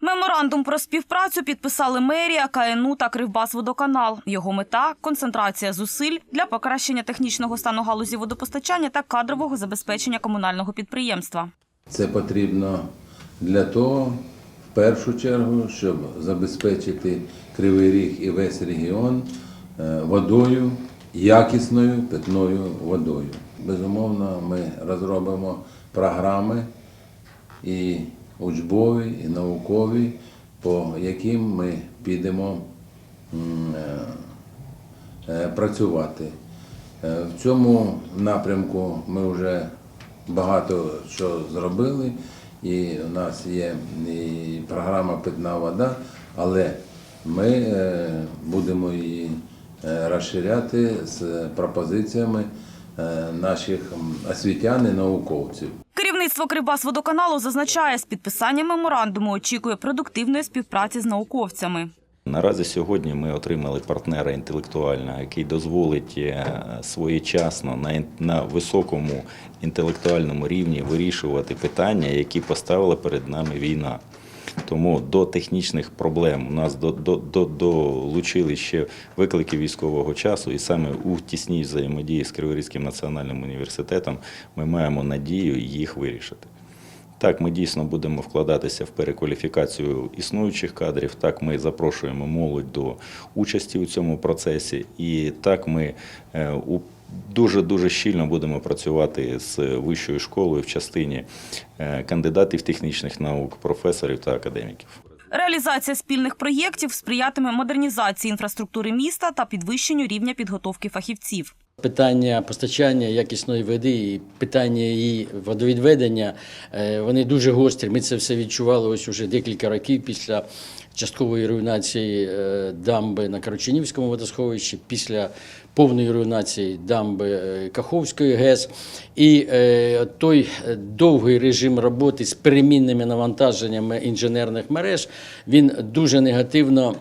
Меморандум про співпрацю підписали мерія, КНУ та Кривбасводоканал. Його мета концентрація зусиль для покращення технічного стану галузі водопостачання та кадрового забезпечення комунального підприємства. Це потрібно для того, в першу чергу, щоб забезпечити Кривий Ріг і весь регіон е, водою, якісною питною водою. Безумовно, ми розробимо програми і учбові, і наукові, по яким ми підемо е, е, працювати. Е, В цьому напрямку ми вже багато що зробили, і у нас є і програма Питна вода, але ми будемо її розширяти з пропозиціями наших освітян і науковців. Керівництво Кривбасводоканалу зазначає, з підписанням меморандуму очікує продуктивної співпраці з науковцями. Наразі сьогодні ми отримали партнера інтелектуального, який дозволить е, своєчасно на, на високому інтелектуальному рівні вирішувати питання, які поставила перед нами війна. Тому до технічних проблем у нас до, до, до, долучили ще виклики військового часу, і саме у тісній взаємодії з Криворізьким національним університетом ми маємо надію їх вирішити. Так, ми дійсно будемо вкладатися в перекваліфікацію існуючих кадрів. Так, ми запрошуємо молодь до участі у цьому процесі, і так ми е, у дуже дуже щільно будемо працювати з вищою школою в частині е, кандидатів технічних наук, професорів та академіків. Реалізація спільних проєктів сприятиме модернізації інфраструктури міста та підвищенню рівня підготовки фахівців. Питання постачання якісної води і питання її водовідведення е, вони дуже гострі. Ми це все відчували ось уже декілька років після часткової руйнації е, дамби на Карачунівському водосховищі, після повної руйнації дамби е, Каховської ГЕС. І той довгий режим роботи з перемінними навантаженнями інженерних мереж він дуже негативно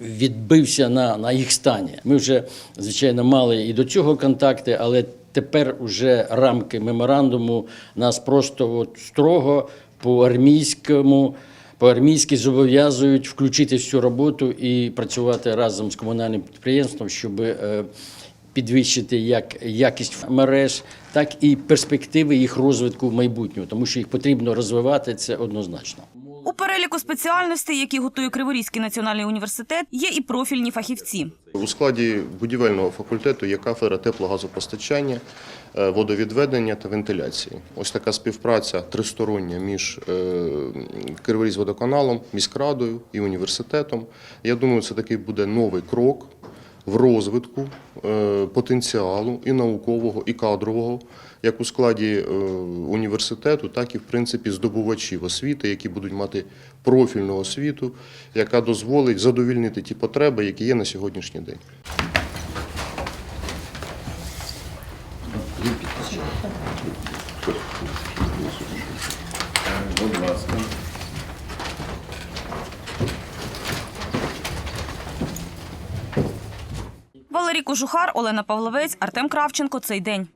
відбився на, на їх стані. Ми вже, звичайно, мали і до цього контакти, але тепер уже рамки меморандуму нас просто от строго по армійському. По-армійськи зобов'язують включити всю роботу і працювати разом з комунальним підприємством, щоб е, підвищити як якість мереж, так і перспективи їх розвитку в майбутньому, тому що їх потрібно розвивати це однозначно. У переліку спеціальностей, які готує Криворізький національний університет, є і профільні фахівці. У складі будівельного факультету є кафедра теплогазопостачання, е, водовідведення та вентиляції. Ось така співпраця тристороння між е, Криворізводоканалом, міськрадою і університетом. Я думаю, це такий буде новий крок в розвитку е, потенціалу і наукового, і кадрового, як у складі е, університету, так і в принципі здобувачів освіти, які будуть мати профільну освіту, яка дозволить задовільнити ті потреби, які є на сьогоднішній день. Будь ласка. Валерій Кожухар, Олена Павловець, Артем Кравченко. Цей день.